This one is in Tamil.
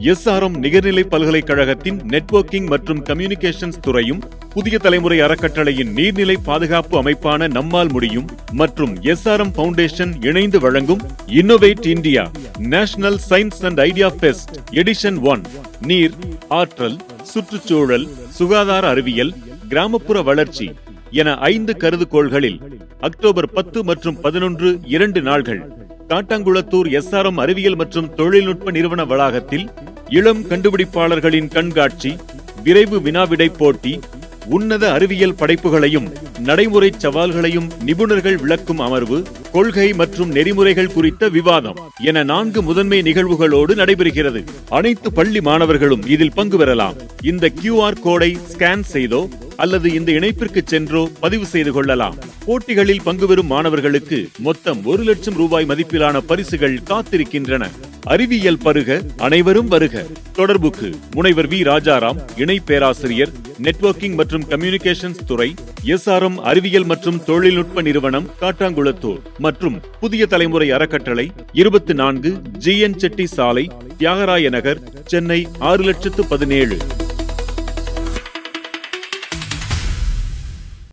எஸ்ஆர்எம் நிகர்நிலை பல்கலைக்கழகத்தின் நெட்வொர்க்கிங் மற்றும் கம்யூனிகேஷன்ஸ் துறையும் புதிய தலைமுறை அறக்கட்டளையின் நீர்நிலை பாதுகாப்பு அமைப்பான நம்மால் முடியும் மற்றும் எஸ்ஆர்எம் ஃபவுண்டேஷன் இணைந்து வழங்கும் innovate India national science and idea fest edition one நீர் ஆற்றல் சுற்றுச்சூழல் சுகாதார அறிவியல் கிராமப்புற வளர்ச்சி என ஐந்து கருதுகோள்களில் அக்டோபர் பத்து மற்றும் பதினொன்று இரண்டு நாள்கள். காட்டாங்குளத்தூர் எஸ்ஆர்எம் அறிவியல் மற்றும் தொழில்நுட்ப நிறுவன வளாகத்தில் இளம் கண்டுபிடிப்பாளர்களின் கண்காட்சி விரைவு வினாவிடை போட்டி உன்னத அறிவியல் படைப்புகளையும் நடைமுறை சவால்களையும் நிபுணர்கள் விளக்கும் அமர்வு கொள்கை மற்றும் நெறிமுறைகள் குறித்த விவாதம் என நான்கு முதன்மை நிகழ்வுகளோடு நடைபெறுகிறது. அனைத்து பள்ளி மாணவர்களும் இதில் பங்கு பெறலாம். இந்த கியூஆர் கோடை ஸ்கேன் செய்தோ அல்லது இந்த இணைப்பிற்கு சென்றோ பதிவு செய்து கொள்ளலாம். போட்டிகளில் பங்கு பெறும் மாணவர்களுக்கு மொத்தம் ஒரு லட்சம் ரூபாய் மதிப்பிலான பரிசுகள் காத்திருக்கின்றன. அறிவியல் பருக அனைவரும் வருக. தொடர்புக்கு முனைவர் வி. ராஜாராம் இணை பேராசிரியர் நெட்வொர்க்கிங் மற்றும் கம்யூனிகேஷன்ஸ் துறை எஸ்ஆர்எம் அறிவியல் மற்றும் தொழில்நுட்ப நிறுவனம் காட்டாங்குளத்தூர். மற்றும் புதிய தலைமுறை அறக்கட்டளை இருபத்தி நான்கு ஜி. என். செட்டி சாலை தியாகராய நகர் சென்னை ஆறு லட்சத்து பதினேழு.